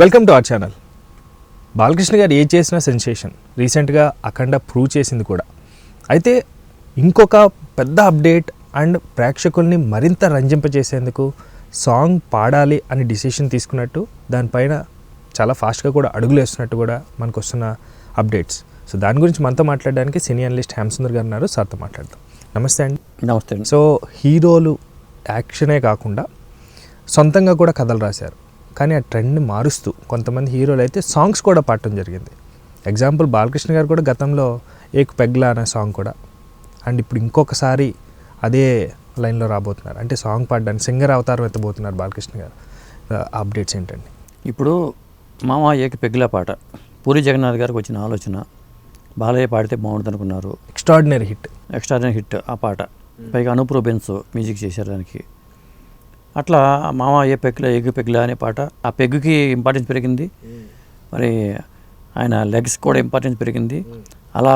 Welcome to our channel Balakrishna garu ఏ చేసినా sensation రీసెంట్గా అఖండ prove చేసింది కూడా. అయితే ఇంకొక పెద్ద అప్డేట్ అండ్ ప్రేక్షకుల్ని మరింత రంజింపజేసేందుకు సాంగ్ పాడాలి అని డిసిషన్ తీసుకున్నట్టు దానిపైన చాలా ఫాస్ట్గా కూడా అడుగులు వేస్తున్నట్టు కూడా మనకు వస్తున్న అప్డేట్స్ సో దాని గురించి మనతో మాట్లాడడానికి సినీ అనలిస్ట్ హేమసుందర్ గారు ఉన్నారు. సార్తో మాట్లాడదాం. నమస్తే అండి. నమస్తే అండి. సో హీరోలు యాక్షనే కాకుండా సొంతంగా కూడా కథలు రాశారు. కానీ ఆ ట్రెండ్ని మారుస్తూ కొంతమంది హీరోలు అయితే సాంగ్స్ కూడా పాడటం జరిగింది. ఎగ్జాంపుల్ బాలకృష్ణ గారు కూడా గతంలో ఏక్ పెగ్లా అనే సాంగ్ కూడా. అండ్ ఇప్పుడు ఇంకొకసారి అదే లైన్లో రాబోతున్నారు. అంటే సాంగ్ పాడడానికి సింగర్ అవతారం ఎత్తబోతున్నారు బాలకృష్ణ గారు. అప్డేట్స్ ఏంటండి? ఇప్పుడు మామ ఏక పెగ్గిల పాట పూరి జగన్నాథ్ గారికి వచ్చిన ఆలోచన బాలయ్య పాడితే బాగుంటుంది అనుకున్నారు ఎక్స్ట్రాడినరీ హిట్ ఎక్స్ట్రాడినరీ హిట్ ఆ పాట. పైగా అనూప్ రూబెన్స్ మ్యూజిక్ చేశారు దానికి. అట్లా మామ ఏ పెగ్గుల ఎగ్గు పెగ్గుల అనే పాట ఆ పెగ్గుకి ఇంపార్టెన్స్ పెరిగింది. మరి ఆయన లెగ్స్ కూడా ఇంపార్టెన్స్ పెరిగింది. అలా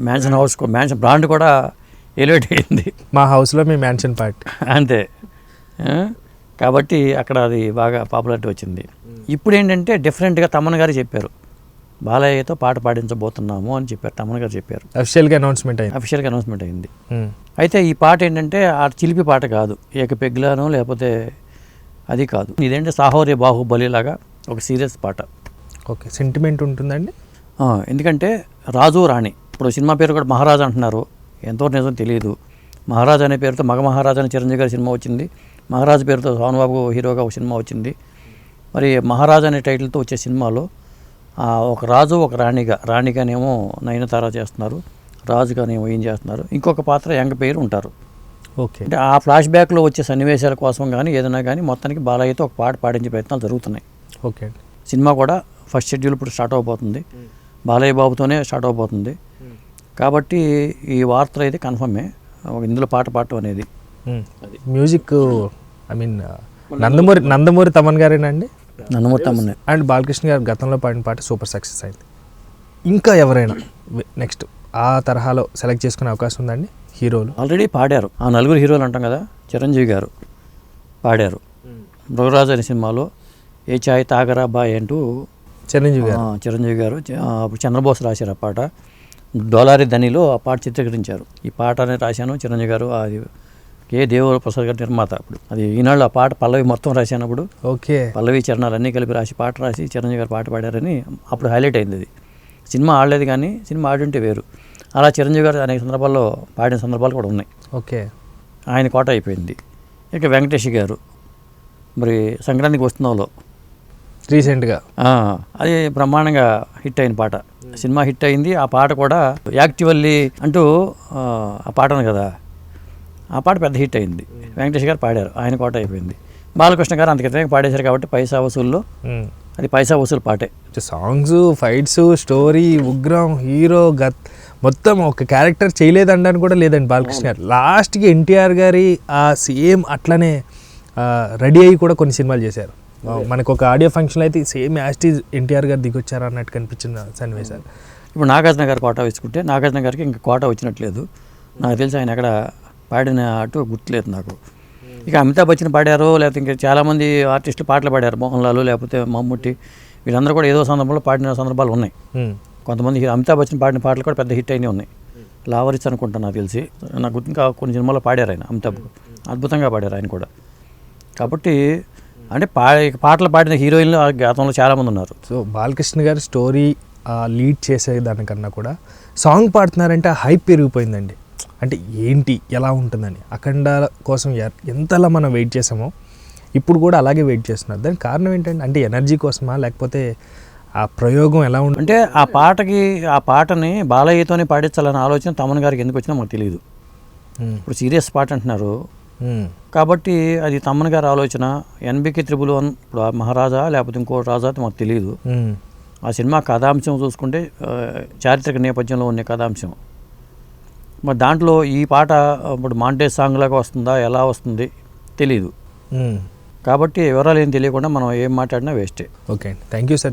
మ్యాన్షన్ హౌస్ మ్యాన్షన్ బ్రాండ్ కూడా ఎలివేట్ అయింది. మా హౌస్లో మీ మ్యాన్షన్ పార్టీ అంతే? కాబట్టి అక్కడ అది బాగా పాపులారిటీ వచ్చింది. ఇప్పుడు ఏంటంటే డిఫరెంట్గా తమన్ గారు చెప్పారు. బాలయ్యతో పాట పాడించబోతున్నాము అని చెప్పారు. తమన్ గారు చెప్పారు. అఫిషియల్గా అనౌన్స్మెంట్ అయింది. అఫీషియల్గా అనౌన్స్మెంట్ అయింది. మ్మ్. అయితే ఈ పాట ఏంటంటే ఆ చిలిపి పాట కాదు. ఏక పెగ్గులానో లేకపోతే అది కాదు. ఇదేంటి సాహోర్య బాహుబలి లాగా ఒక సీరియస్ పాట. ఓకే సెంటిమెంట్ ఉంటుందండి? ఎందుకంటే రాజు రాణి ఇప్పుడు సినిమా పేరు కూడా మహారాజా అంటున్నారు. ఎంతో నిజం తెలియదు మహారాజా అనే పేరుతో మగ మహారాజా అని చిరంజీవి గారి సినిమా వచ్చింది. మహారాజు పేరుతో సోనబాబు హీరోగా ఒక సినిమా వచ్చింది. మరి మహారాజా అనే టైటిల్తో వచ్చే సినిమాలో ఒక రాజు ఒక రాణిగా రాణిగానేమో నయనతార చేస్తున్నారు. రాజుగానేమో ఏం చేస్తున్నారు? ఇంకొక పాత్ర యంగ పేరు ఉంటారు. ఓకే. అంటే ఆ ఫ్లాష్ బ్యాక్లో వచ్చే సన్నివేశాల కోసం కానీ ఏదైనా కానీ మొత్తానికి బాలయ్యతో ఒక పాట పాడించే ప్రయత్నాలు జరుగుతున్నాయి. ఓకే. అండి సినిమా కూడా ఫస్ట్ షెడ్యూల్ ఇప్పుడు స్టార్ట్ అవబోతుంది. బాలయ్య బాబుతోనే స్టార్ట్ అవబోతుంది. కాబట్టి ఈ వార్త అయితే కన్ఫర్మే. ఇందులో పాట పాడటం అనేది. Music I mean Nandamuri Nandamuri Thaman గారేనండి Nandamuri and Balakrishna garu గతంలో పాడిన పాట సూపర్ సక్సెస్ అయింది. ఇంకా ఎవరైనా నెక్స్ట్ ఆ తరహాలో సెలెక్ట్ చేసుకునే అవకాశం ఉందండి? హీరోలు. ఆల్రెడీ పాడారు. ఆ నలుగురు హీరోలు అంటాం కదా చిరంజీవి గారు పాడారు. మృగరాజు అనే సినిమాలో ఏ చాయ్ తాగరా బాయ్ అంటూ చిరంజీవి గారు. చిరంజీవి గారు అప్పుడు చంద్రబోస్ రాశారు ఆ పాట. డోలారి ధనిలో ఆ పాట చిత్రీకరించారు. ఈ పాట అనేది రాశాను చిరంజీవి గారు అది కే దేవర ప్రసాద్ గారు నిర్మాత అప్పుడు. అది ఈనాళ్ళు ఆ పాట పల్లవి మొత్తం రాశానప్పుడు. ఓకే. పల్లవి చరణాలు అన్నీ కలిపి రాసి పాట రాసి చిరంజీవి గారు పాట పాడారని అప్పుడు హైలైట్ అయింది అది. సినిమా ఆడలేదు కానీ సినిమా ఆడుంటే వేరు. అలా చిరంజీవి గారు అనేక సందర్భాల్లో పాడిన సందర్భాలు కూడా ఉన్నాయి. ఓకే. ఆయన కోట అయిపోయింది. ఇక వెంకటేష్ గారు మరి సంక్రాంతికి వస్తున్నాలో. రీసెంట్గా. అది బ్రహ్మాండంగా హిట్ అయిన పాట. సినిమా హిట్ అయింది. ఆ పాట కూడా యాక్టివల్లీ అంటూ ఆ, ఆ పాట ఉంది కదా ఆ పాట పెద్ద హిట్ అయింది. వెంకటేష్ గారు పాడారు. ఆయన కోట అయిపోయింది. బాలకృష్ణ గారు అంతకితమే పాడేశారు కాబట్టి పైసా వసూల్లో అది పైసా వసూలు పాటే. Songs fights story Ugram hero గత్ మొత్తం ఒక క్యారెక్టర్ చేయలేదండని కూడా లేదండి బాలకృష్ణ గారు. లాస్ట్కి ఎన్టీఆర్ గారి ఆ సేమ్ అట్లనే రెడీ అయ్యి కూడా కొన్ని సినిమాలు చేశారు. మనకు ఒక ఆడియో ఫంక్షన్ అయితే సేమ్ యాస్టీజ్ ఎన్టీఆర్ గారు దిగొచ్చారు అన్నట్టు కనిపించిన సన్నివేశాలు. ఇప్పుడు నాగార్జున గారు కోట వేసుకుంటే నాగార్జున గారికి ఇంకా కోట వచ్చినట్లేదు. నాకు తెలిసి ఆయన ఎక్కడ పాడిన అటు గుర్తులేదు నాకు. ఇక అమితాబ్ బచ్చన్ పాడారు లేకపోతే ఇంకా చాలామంది ఆర్టిస్టులు పాటలు పాడారు మోహన్ లాల్ లేకపోతే మమ్ముట్టి. వీళ్ళందరూ కూడా ఏదో సందర్భంలో పాడిన సందర్భాలు ఉన్నాయి. కొంతమంది అమితాబ్ బచ్చన్ పాడిన పాటలు కూడా పెద్ద హిట్ అయినవి ఉన్నాయి. లావరిస్ అనుకుంటా నాకు తెలిసి. నాకు గుర్తు ఇంకా కొన్ని సినిమాల్లో పాడారు ఆయన అమితాబ్. అద్భుతంగా పాడారు ఆయన కూడా. కాబట్టి అంటే పా పాటలు పాడిన హీరోయిన్లు ఆ గతంలో చాలామంది ఉన్నారు. సో బాలకృష్ణ గారి స్టోరీ లీడ్ చేసే దానికన్నా కూడా సాంగ్ పాడుతున్నారంటే హైప్ పెరిగిపోయిందండి. అంటే ఏంటి ఎలా ఉంటుందని. అఖండ కోసం ఎంతలా మనం వెయిట్ చేసామో ఇప్పుడు కూడా అలాగే వెయిట్ చేస్తున్నారు. దానికి కారణం ఏంటంటే అంటే ఎనర్జీ కోసమా లేకపోతే ఆ ప్రయోగం ఎలా ఉంటుంది? అంటే ఆ పాటకి ఆ పాటని బాలయ్యతోనే పాడించాలన్న ఆలోచన తమన్ గారికి ఎందుకు వచ్చినా మాకు తెలియదు ఇప్పుడు సీరియస్ పాట అంటున్నారు. కాబట్టి అది తమ్మన్ గారి ఆలోచన ఎన్బికి త్రిబుల్ వన్ ఇప్పుడు ఆ మహారాజా లేకపోతే ఇంకో రాజా అది మాకు తెలియదు ఆ సినిమా కథాంశం చూసుకుంటే చారిత్రక నేపథ్యంలో ఉన్న కథాంశం. మరి దాంట్లో ఈ పాట ఇప్పుడు మాంటేజ్ సాంగ్ లాగా వస్తుందా ఎలా వస్తుంది తెలియదు కాబట్టి వివరాలు ఏం తెలియకుండా మనం ఏం మాట్లాడినా వేస్టే. ఓకే అండి. Thank you sir.